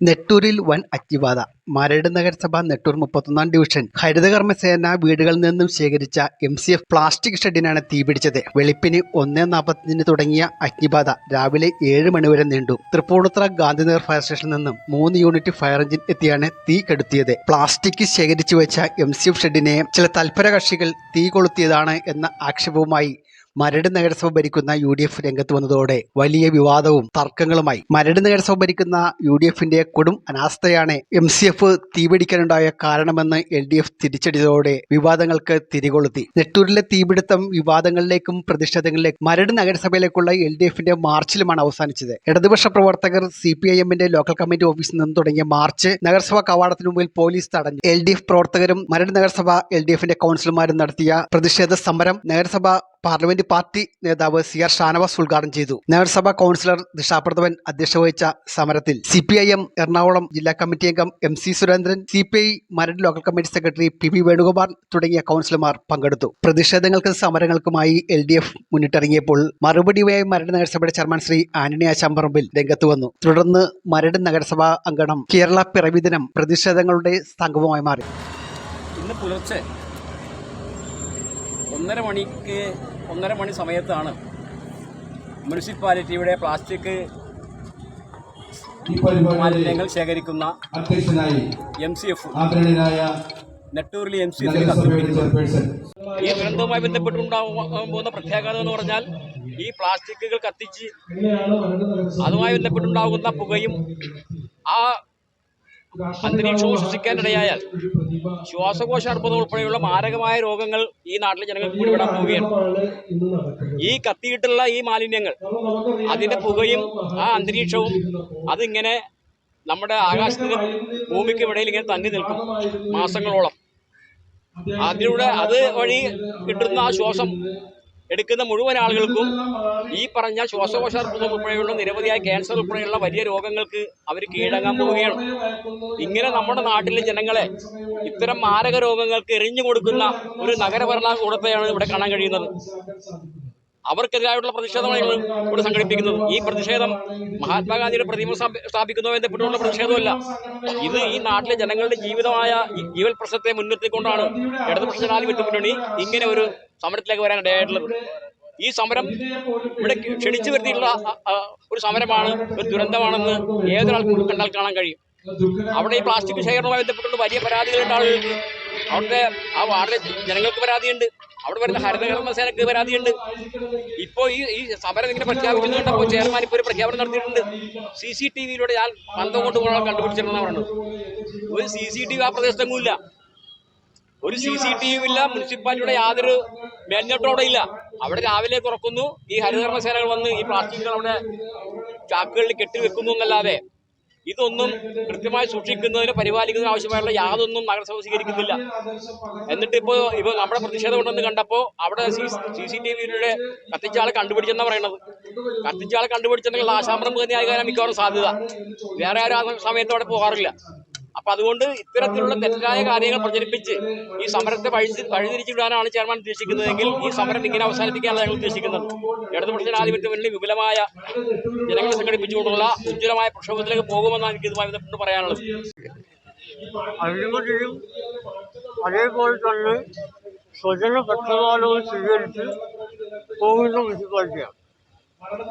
നെട്ടൂരിൽ വൻ അഗ്നിബാധ മരട് നഗരസഭ നെട്ടൂർ മുപ്പത്തൊന്നാം ഡിവിഷൻ. ഹരിതകർമ്മസേന വീടുകളിൽ നിന്നും ശേഖരിച്ച എം സി എഫ് പ്ലാസ്റ്റിക് ഷെഡിനാണ് തീപിടിച്ചത് വെളുപ്പിന് ഒന്നേ നാൽപ്പത്തിന് തുടങ്ങിയ അഗ്നിബാധ രാവിലെ ഏഴ് മണിവരെ നീണ്ടു. തൃപ്പൂണിത്ര ഗാന്ധിനഗർ ഫയർ സ്റ്റേഷനിൽ നിന്നും മൂന്ന് യൂണിറ്റ് ഫയർ എഞ്ചിൻ എത്തിയാണ് തീ കെടുത്തിയത്. പ്ലാസ്റ്റിക് ശേഖരിച്ചു വെച്ച എം സി എഫ് ഷെഡിനെ ചില തൽപര കക്ഷികൾ തീ കൊളുത്തിയതാണ് എന്ന ആക്ഷേപവുമായി മരട് നഗരസഭ ഭരിക്കുന്ന യു ഡി എഫ് രംഗത്ത് വന്നതോടെ വലിയ വിവാദവും തർക്കങ്ങളുമായി. മരട് നഗരസഭ ഭരിക്കുന്ന യു ഡി എഫിന്റെ കൊടും അനാസ്ഥയാണ് എം സി എഫ് തീപിടിക്കാനുണ്ടായ കാരണമെന്ന് എൽ ഡി എഫ് തിരിച്ചടിച്ചതോടെ വിവാദങ്ങൾക്ക് തിരികൊളുത്തി. നെട്ടൂരിലെ തീപിടുത്തം വിവാദങ്ങളിലേക്കും പ്രതിഷേധങ്ങളിലേക്കും മരട് നഗരസഭയിലേക്കുള്ള എൽ ഡി എഫിന്റെ മാർച്ചിലുമാണ് അവസാനിച്ചത്. ഇടതുപക്ഷ പ്രവർത്തകർ സി പി ഐ എമ്മിന്റെ ലോക്കൽ കമ്മിറ്റി ഓഫീസിൽ നിന്ന് തുടങ്ങിയ മാർച്ച് നഗരസഭാ കവാടത്തിന് മുമ്പിൽ പോലീസ് തടഞ്ഞു. എൽ ഡി എഫ് പ്രവർത്തകരും മരട് നഗരസഭ എൽ ഡി എഫിന്റെ കൗൺസിലർമാരും നടത്തിയ പ്രതിഷേധ സമരം നഗരസഭ പാർലമെന്റ് പാർട്ടി നേതാവ് സി ആർ ഷാനവാസ് ഉദ്ഘാടനം ചെയ്തു. നഗരസഭാ കൗൺസിലർ ദിഷാപ്രതവൻ അധ്യക്ഷത വഹിച്ച സമരത്തിൽ C P I M Ernakulam ജില്ലാ കമ്മിറ്റി അംഗം M C Surendran C P I Maradu local committee secretary P P Venugopal തുടങ്ങിയ കൗൺസിലർമാർ പങ്കെടുത്തു. പ്രതിഷേധങ്ങൾക്കും സമരങ്ങൾക്കുമായി എൽ ഡി എഫ് മുന്നിട്ടിറങ്ങിയപ്പോൾ മറുപടിയുമായി മരട് നഗരസഭയുടെ ചെയർമാൻ ശ്രീ ആന്റണി ആശാമ്പറമ്പിൽ രംഗത്ത് വന്നു. തുടർന്ന് മരട് നഗരസഭാ അങ്കണം കേരള പിറവി ദിനം പ്രതിഷേധങ്ങളുടെ സംഗമമായി മാറി. ഒന്നര മണിക്ക് ഒന്നര മണി സമയത്താണ് മുനിസിപ്പാലിറ്റിയുടെ പ്ലാസ്റ്റിക് മാലിന്യങ്ങൾ ശേഖരിക്കുന്ന എം സി എഫ് നെട്ടൂരിലെ എം സി എഫ് ഈ ദുരന്തവുമായി ബന്ധപ്പെട്ടുണ്ടാകാൻ പോകുന്ന പ്രത്യാഘാതം എന്ന് പറഞ്ഞാൽ ഈ പ്ലാസ്റ്റിക്കുകൾ കത്തിച്ച് അതുമായി ബന്ധപ്പെട്ടുണ്ടാകുന്ന പുകയും ആ അന്തരീക്ഷവും ശ്വസിക്കാനിടയായാൽ ശ്വാസകോശ അർബുദം ഉൾപ്പെടെയുള്ള മാരകമായ രോഗങ്ങൾ ഈ നാട്ടിലെ ജനങ്ങൾക്ക് പിടിപെടാൻ പോവുകയാണ്. ഈ കത്തിയിട്ടുള്ള ഈ മാലിന്യങ്ങൾ അതിന്റെ പുകയും ആ അന്തരീക്ഷവും അതിങ്ങനെ നമ്മുടെ ആകാശത്തിന് ഭൂമിക്ക് ഇടയിൽ ഇങ്ങനെ തങ്ങി നിൽക്കും മാസങ്ങളോളം. അതിലൂടെ അത് വഴി കിട്ടുന്ന ആ ശ്വാസം എടുക്കുന്ന മുഴുവൻ ആളുകൾക്കും ഈ പറഞ്ഞ ശ്വാസകോശ അർബുദം ഉൾപ്പെടെയുള്ള നിരവധിയായ ക്യാൻസർ ഉൾപ്പെടെയുള്ള വലിയ രോഗങ്ങൾക്ക് അവർ കീഴടങ്ങാൻ പോവുകയാണ്. ഇങ്ങനെ നമ്മുടെ നാട്ടിലെ ജനങ്ങളെ ഇത്തരം മാരക രോഗങ്ങൾക്ക് എറിഞ്ഞു കൊടുക്കുന്ന ഒരു നഗരഭരണകൂടത്തെയാണ് ഇവിടെ കാണാൻ കഴിയുന്നത്. അവർക്കെതിരായിട്ടുള്ള പ്രതിഷേധമാണ് ഞങ്ങൾ ഇവിടെ സംഘടിപ്പിക്കുന്നത്. ഈ പ്രതിഷേധം മഹാത്മാഗാന്ധിയുടെ പ്രതിമ സ്ഥാപിക്കുന്നതോ ബന്ധപ്പെട്ടുള്ള പ്രതിഷേധമല്ല. ഇത് ഈ നാട്ടിലെ ജനങ്ങളുടെ ജീവിതമായ ജീവൽ പ്രശ്നത്തെ മുൻനിർത്തിക്കൊണ്ടാണ് ഇടതുപക്ഷ ജനാധിപത്യ മുന്നണി ഇങ്ങനെ ഒരു സമരത്തിലേക്ക് വരാൻ ഇടയായിട്ടുള്ളത്. ഈ സമരം ഇവിടെ ക്ഷണിച്ചു വരുത്തിയിട്ടുള്ള ഒരു സമരമാണ് ഒരു ദുരന്തമാണെന്ന് ഏതൊരാൾക്കും കണ്ടാൽ കാണാൻ കഴിയും. അവിടെ ഈ പ്ലാസ്റ്റിക് ശേഖരണവുമായി ബന്ധപ്പെട്ടുകൊണ്ട് വലിയ പരാതികളുണ്ട് ആളുകൾക്ക്. അവിടുത്തെ ആ വാർഡിലെ ജനങ്ങൾക്ക് പരാതിയുണ്ട്. അവിടെ വരുന്ന ഹരിതകർമ്മ സേനക്ക് പരാതിയുണ്ട്. ഇപ്പോൾ ഈ ഈ സമരം ഇങ്ങനെ പ്രഖ്യാപിക്കുന്നത് കണ്ടപ്പോൾ ചെയർമാൻ ഇപ്പോൾ ഒരു പ്രഖ്യാപനം നടത്തിയിട്ടുണ്ട്. സി സി ടി വിയിലൂടെ ഞാൻ പന്തം കൊണ്ട് പോകാൻ കണ്ടുപിടിച്ചിട്ടുണ്ടെന്ന് പറയുന്നത്. ഒരു സി സി ടി വി ആ പ്രദേശത്തെങ്ങുമില്ല. ഒരു സി സി ടി വി ഇല്ല മുനിസിപ്പാലിറ്റിയുടെ യാതൊരു മേൽനോട്ടം അവിടെ ഇല്ല അവിടെ രാവിലെ തുറക്കുന്നു ഈ ഹരിതകർമ്മ സേനകൾ വന്ന് ഈ പ്ലാസ്റ്റിക്കുകൾ അവിടെ ചാക്കുകളിൽ കെട്ടി വെക്കുന്നു എന്നല്ലാതെ ഇതൊന്നും കൃത്യമായി സൂക്ഷിക്കുന്നതിന് പരിപാലിക്കുന്നതിന് ആവശ്യമായുള്ള യാതൊന്നും നഗരസഭ സ്വീകരിക്കുന്നില്ല. എന്നിട്ട് ഇപ്പോ ഇപ്പോൾ നമ്മുടെ പ്രതിഷേധം ഉണ്ടെന്ന് കണ്ടപ്പോൾ അവിടെ സി സി ടി വിയിലൂടെ കത്തിച്ച ആളെ കണ്ടുപിടിച്ചെന്നാണ് പറയണത്. കത്തിച്ച ആളെ കണ്ടുപിടിച്ചിട്ടുണ്ടെങ്കിൽ ആശാമ്പരം തന്നെയാകാൻ മിക്കവാറും സാധ്യത. വേറെ ആരും ആ സമയത്ത് അവിടെ പോകാറില്ല. അപ്പൊ അതുകൊണ്ട് ഇത്തരത്തിലുള്ള തെറ്റായ കാര്യങ്ങൾ പ്രചരിപ്പിച്ച് ഈ സമരത്തെ വഴി വഴിതിരിച്ചുവിടാനാണ് ചെയർമാൻ ഉദ്ദേശിക്കുന്നതെങ്കിൽ ഈ സമരം ഇങ്ങനെ അവസാനിപ്പിക്കാനാണ് ഞങ്ങൾ ഉദ്ദേശിക്കുന്നത്. ഇടതുപക്ഷ ജനാധിപത്യം വലിയ വിപുലമായ ജനങ്ങളെ സംഘടിപ്പിച്ചുകൊണ്ടുള്ള ഉജ്ജ്വലമായ പ്രക്ഷോഭത്തിലേക്ക് പോകുമെന്നാണ് എനിക്ക് ഇതുമായി ബന്ധപ്പെട്ട് പറയാനുള്ളത്. അഴിമതിയും അതേപോലെ തന്നെ സ്വജന പക്ഷപാതവും സ്വീകരിച്ച് പോകുന്ന മുനിസിപ്പാലിറ്റിയാണ്.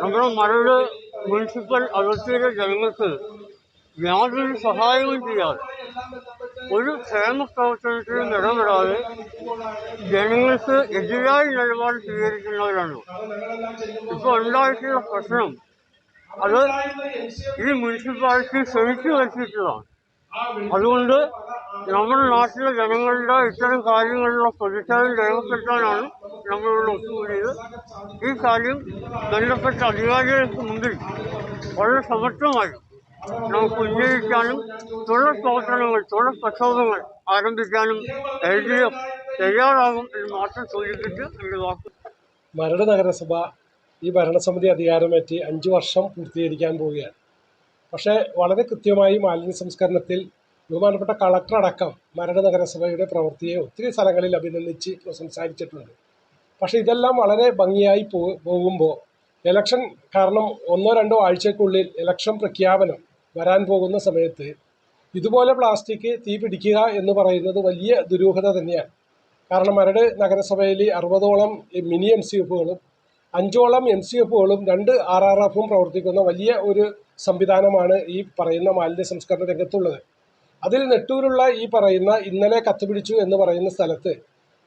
നമ്മുടെ മരട് മുനിസിപ്പൽ അതിർത്തിയിലെ ജനങ്ങൾക്ക് യാതൊരു സഹായവും ചെയ്യാതെ ഒരു ക്ഷേമ പ്രവർത്തനത്തിലും ഇടപെടാതെ ജനങ്ങൾക്ക് എതിരായ നിലപാട് സ്വീകരിക്കുന്നവരാണ്. ഇപ്പോൾ ഉണ്ടായിട്ടുള്ള പ്രശ്നം അത് ഈ മുനിസിപ്പാലിറ്റി ശ്രമിച്ചു വരുത്തിയിട്ടുള്ളതാണ് അതുകൊണ്ട് നമ്മുടെ നാട്ടിലെ ജനങ്ങളുടെ ഇത്തരം കാര്യങ്ങളിലുള്ള പ്രതിഷേധം രേഖപ്പെടുത്താനാണ് നമ്മളിവിടെ ഒത്തുകൂടിയത്. ഈ കാര്യം ബന്ധപ്പെട്ട അധികാരികൾക്ക് മുമ്പിൽ വളരെ സമർത്ഥമായി നമുക്ക് ഉന്നയിക്കാനും തുടർ പ്രവർത്തനങ്ങൾ തുടർ പ്രക്ഷോഭങ്ങൾ ആരംഭിക്കാനും എൽ ഡി എഫ് തയ്യാറാകും എന്ന് മാത്രം സൂചിപ്പിച്ച് എന്റെ വാക്ക്. മരട് നഗരസഭ ഈ ഭരണസമിതി അധികാരമേറ്റ് അഞ്ച് വർഷം പൂർത്തീകരിക്കാൻ പോവുകയാണ്. പക്ഷേ വളരെ കൃത്യമായി മാലിന്യ സംസ്കരണത്തിൽ ബഹുമാനപ്പെട്ട കളക്ടർ അടക്കം മരട് നഗരസഭയുടെ പ്രവൃത്തിയെ ഒത്തിരി സ്ഥലങ്ങളിൽ അഭിനന്ദിച്ച് സംസാരിച്ചിട്ടുണ്ട് പക്ഷേ ഇതെല്ലാം വളരെ ഭംഗിയായി പോകുമ്പോൾ ഇലക്ഷൻ കാരണം ഒന്നോ രണ്ടോ ആഴ്ചക്കുള്ളിൽ ഇലക്ഷൻ പ്രഖ്യാപനം വരാൻ പോകുന്ന സമയത്ത് ഇതുപോലെ പ്ലാസ്റ്റിക് തീ പിടിക്കുക എന്ന് പറയുന്നത് വലിയ ദുരൂഹത തന്നെയാണ്. കാരണം മരട് നഗരസഭയിൽ അറുപതോളം മിനി എം സി എഫുകളും അഞ്ചോളം എം സി എഫുകളും രണ്ട് ആർ ആർ എഫും പ്രവർത്തിക്കുന്ന വലിയ ഒരു സംവിധാനമാണ് ഈ പറയുന്ന മാലിന്യ സംസ്കരണ രംഗത്തുള്ളത്. അതിൽ നെട്ടൂരുള്ള ഈ പറയുന്ന ഇന്നലെ കത്തുപിടിച്ചു എന്ന് പറയുന്ന സ്ഥലത്ത്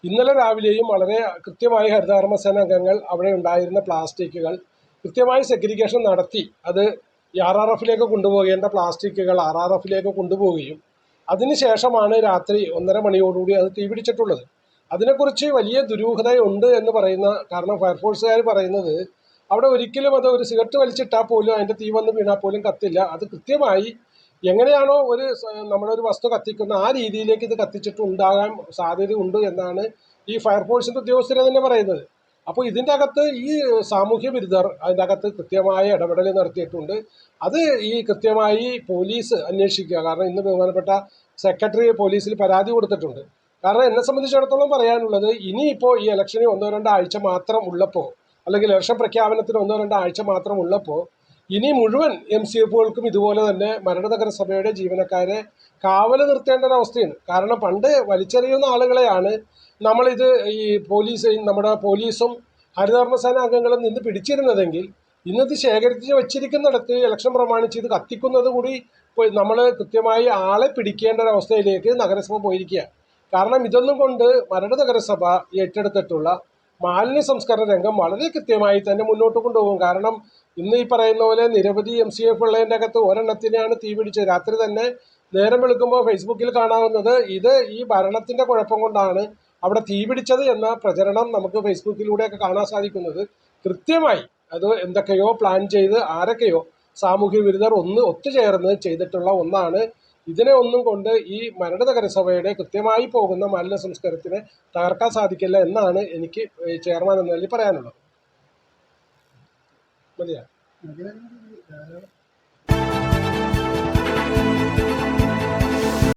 ഇന്നലെ രാവിലെയും വളരെ കൃത്യമായി ഹരിതകർമ്മസേന അംഗങ്ങൾ അവിടെ ഉണ്ടായിരുന്ന പ്ലാസ്റ്റിക്കുകൾ കൃത്യമായി സെഗ്രിഗേഷൻ നടത്തി. അത് ആർ ആർ എഫിലേക്ക് കൊണ്ടുപോകേണ്ട പ്ലാസ്റ്റിക്കുകൾ ആർ ആർ എഫിലേക്ക് കൊണ്ടുപോവുകയും അതിനുശേഷമാണ് രാത്രി ഒന്നര മണിയോടുകൂടി അത് തീ പിടിച്ചിട്ടുള്ളത്. അതിനെക്കുറിച്ച് വലിയ ദുരൂഹതയുണ്ട് എന്ന് പറയുന്ന കാരണം ഫയർഫോഴ്സുകാർ പറയുന്നത് അവിടെ ഒരിക്കലും അത് ഒരു സിഗരറ്റ് വലിച്ചിട്ടാൽ പോലും അതിന്റെ തീ വന്ന് വീണാൽ പോലും കത്തില്ല. അത് കൃത്യമായി എങ്ങനെയാണോ ഒരു നമ്മളൊരു വസ്തു കത്തിക്കുന്ന ആ രീതിയിലേക്ക് ഇത് കത്തിച്ചിട്ടുണ്ടാകാൻ സാധ്യതയുണ്ട് എന്നാണ് ഈ ഫയർഫോഴ്സിന്റെ ഉദ്യോഗസ്ഥരെ തന്നെ പറയുന്നത്. അപ്പോൾ ഇതിന്റെ അകത്ത് ഈ സാമൂഹ്യ വിരുദ്ധർ അതിന്റെ അകത്ത് കൃത്യമായ ഇടപെടൽ നടത്തിയിട്ടുണ്ട്. അത് ഈ കൃത്യമായി പോലീസ് അന്വേഷിക്കുക. കാരണം ഇന്ന് ബഹുമാനപ്പെട്ട സെക്രട്ടറി പോലീസിൽ പരാതി കൊടുത്തിട്ടുണ്ട്. കാരണം എന്നെ സംബന്ധിച്ചിടത്തോളം പറയാനുള്ളത് ഇനിയിപ്പോൾ ഈ ഇലക്ഷന് ഒന്നോ രണ്ടോ ആഴ്ച മാത്രം ഉള്ളപ്പോൾ അല്ലെങ്കിൽ ഇലക്ഷൻ പ്രഖ്യാപനത്തിന് ഒന്നോ രണ്ടോ ആഴ്ച മാത്രം ഉള്ളപ്പോൾ ഇനി മുഴുവൻ എം സി എഫുകൾക്കും ഇതുപോലെ തന്നെ മരട് നഗരസഭയുടെ ജീവനക്കാരെ കാവൽ നിർത്തേണ്ട ഒരു അവസ്ഥയാണ്. കാരണം പണ്ട് വലിച്ചെറിയുന്ന ആളുകളെയാണ് നമ്മളിത് ഈ പോലീസ് നമ്മുടെ പോലീസും ഹരിതകർമ്മസേന അംഗങ്ങളും നിന്ന് പിടിച്ചിരുന്നതെങ്കിൽ ഇന്നത് ശേഖരിച്ച് വെച്ചിരിക്കുന്നിടത്ത് ഇലക്ഷൻ പ്രമാണിച്ച് ഇത് കത്തിക്കുന്നത് കൂടി നമ്മൾ കൃത്യമായി ആളെ പിടിക്കേണ്ട അവസ്ഥയിലേക്ക് നഗരസഭ പോയിരിക്കുക കാരണം ഇതൊന്നും കൊണ്ട് മരട് നഗരസഭ ഏറ്റെടുത്തിട്ടുള്ള മാലിന്യ സംസ്കരണ രംഗം വളരെ കൃത്യമായി തന്നെ മുന്നോട്ട് കൊണ്ടുപോകും. കാരണം ഇന്ന് ഈ പറയുന്ന പോലെ നിരവധി എം സി എഫ് ഉള്ളതിന്റെ അകത്ത് ഒരെണ്ണത്തിനെയാണ് തീ പിടിച്ചത്. രാത്രി തന്നെ നേരം വെളുക്കുമ്പോൾ ഫേസ്ബുക്കിൽ കാണാവുന്നത് ഇത് ഈ ഭരണത്തിന്റെ കുഴപ്പം കൊണ്ടാണ് അവിടെ തീ പിടിച്ചത് എന്ന പ്രചരണം നമുക്ക് ഫേസ്ബുക്കിലൂടെയൊക്കെ കാണാൻ സാധിക്കുന്നത് കൃത്യമായി അത് എന്തൊക്കെയോ പ്ലാൻ ചെയ്ത് ആരൊക്കെയോ സാമൂഹ്യ വിരുദ്ധർ ഒന്ന് ഒത്തുചേർന്ന് ചെയ്തിട്ടുള്ള ഒന്നാണ്. ഇതിനെ ഒന്നും കൊണ്ട് ഈ മരട് നഗരസഭയുടെ കൃത്യമായി പോകുന്ന മാലിന്യ സംസ്കാരത്തിനെ തകർക്കാൻ സാധിക്കില്ല എന്നാണ് എനിക്ക് ചെയർമാൻ എന്ന നിലയിൽ പറയാനുള്ളത്. മതിയാ?